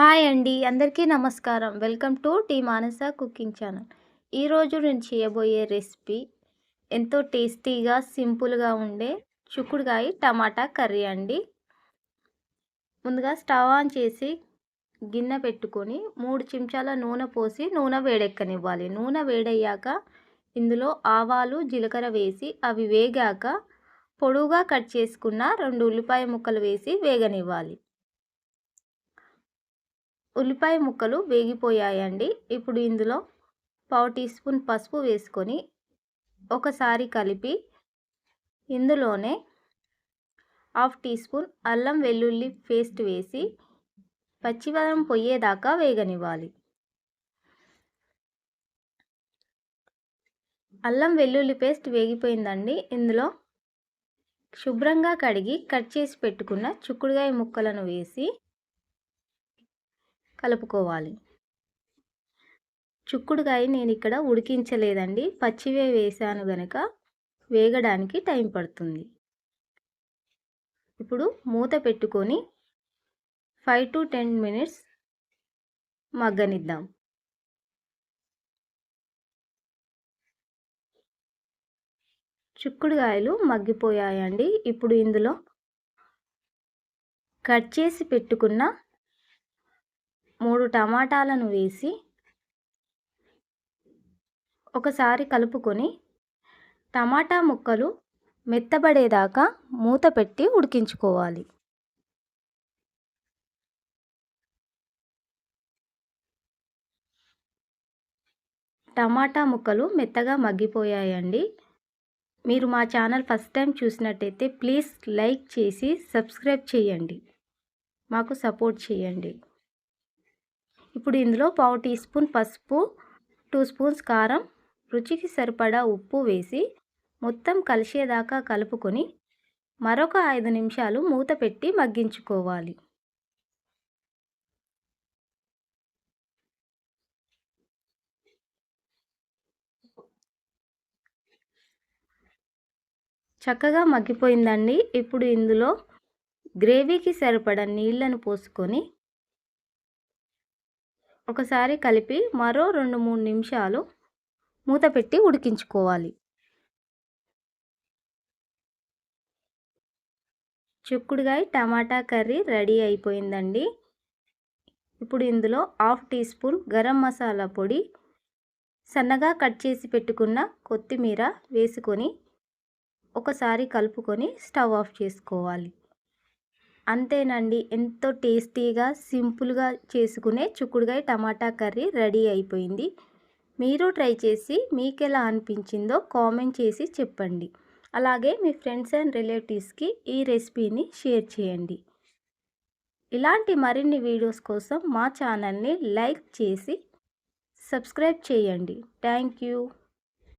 Hi అండి. అందరికీ నమస్కారం. Welcome to T Manasa cooking channel. ఈరోజు నేను చేయబోయే రెసిపీ ఎంతో టేస్టీగా సింపుల్గా ఉండే చుక్కుడుకాయ టమాటా కర్రీ అండి. ముందుగా స్టవ్ ఆన్ చేసి గిన్నె పెట్టుకొని మూడు చెంచాల నూనె పోసి నూనె వేడెక్కనివ్వాలి. నూనె వేడయ్యాక ఇందులో ఆవాలు జీలకర్ర వేసి అవి వేగాక పొడువుగా కట్ చేసుకున్న రెండు ఉల్లిపాయ ముక్కలు వేసి వేగనివ్వాలి. ఉల్లిపాయ ముక్కలు వేగిపోయాయండి. ఇప్పుడు ఇందులో పావు టీ స్పూన్ పసుపు వేసుకొని ఒకసారి కలిపి ఇందులోనే హాఫ్ టీ స్పూన్ అల్లం వెల్లుల్లి పేస్ట్ వేసి పచ్చివరం పొయ్యేదాకా వేగనివ్వాలి. అల్లం వెల్లుల్లి పేస్ట్ వేగిపోయిందండి. ఇందులో శుభ్రంగా కడిగి కట్ చేసి పెట్టుకున్న చుక్కుడుగాయ ముక్కలను వేసి కలుపుకోవాలి. చుక్కుడుకాయ నేను ఇక్కడ ఉడికించలేదండి. పచ్చివే వేసాను గనక వేగడానికి టైం పడుతుంది. ఇప్పుడు మూత పెట్టుకొని ఫైవ్ టు టెన్ మినిట్స్ మగ్గనిద్దాం. చుక్కుడుకాయలు మగ్గిపోయాయండి. ఇప్పుడు ఇందులో కట్ చేసి పెట్టుకున్న మూడు టమాటాలను వేసి ఒకసారి కలుపుకొని టమాటా ముక్కలు మెత్తబడేదాకా మూత పెట్టి ఉడికించుకోవాలి. టమాటా ముక్కలు మెత్తగా మగ్గిపోయాయండి. మీరు మా ఛానల్ ఫస్ట్ టైం చూసినట్టయితే ప్లీజ్ లైక్ చేసి సబ్స్క్రైబ్ చేయండి. మాకు సపోర్ట్ చేయండి. ఇప్పుడు ఇందులో పావు టీ స్పూన్ పసుపు టూ స్పూన్స్ కారం రుచికి సరిపడా ఉప్పు వేసి మొత్తం కలిసేదాకా కలుపుకొని మరొక ఐదు నిమిషాలు మూత పెట్టి మగ్గించుకోవాలి. చక్కగా మగ్గిపోయిందండి. ఇప్పుడు ఇందులో గ్రేవీకి సరిపడా నీళ్ళను పోసుకొని ఒకసారి కలిపి మరో రెండు మూడు నిమిషాలు మూత పెట్టి ఉడికించుకోవాలి. చిక్కుడుగాయ టమాటా కర్రీ రెడీ అయిపోయిందండి. ఇప్పుడు ఇందులో half teaspoon garam masala పొడి సన్నగా కట్ చేసి పెట్టుకున్న కొత్తిమీర వేసుకొని ఒకసారి కలుపుకొని స్టవ్ ఆఫ్ చేసుకోవాలి. అంతేనండి. ఎంతో టేస్టీగా సింపుల్గా చేసుకునే చుక్కుడుగాయ టమాటా కర్రీ రెడీ అయిపోయింది. మీరు ట్రై చేసి మీకు ఎలా అనిపించిందో కామెంట్ చేసి చెప్పండి. అలాగే మీ ఫ్రెండ్స్ అండ్ రిలేటివ్స్కి ఈ రెసిపీని షేర్ చేయండి. ఇలాంటి మరిన్ని వీడియోస్ కోసం మా ఛానల్ని లైక్ చేసి సబ్స్క్రైబ్ చేయండి. Thank you.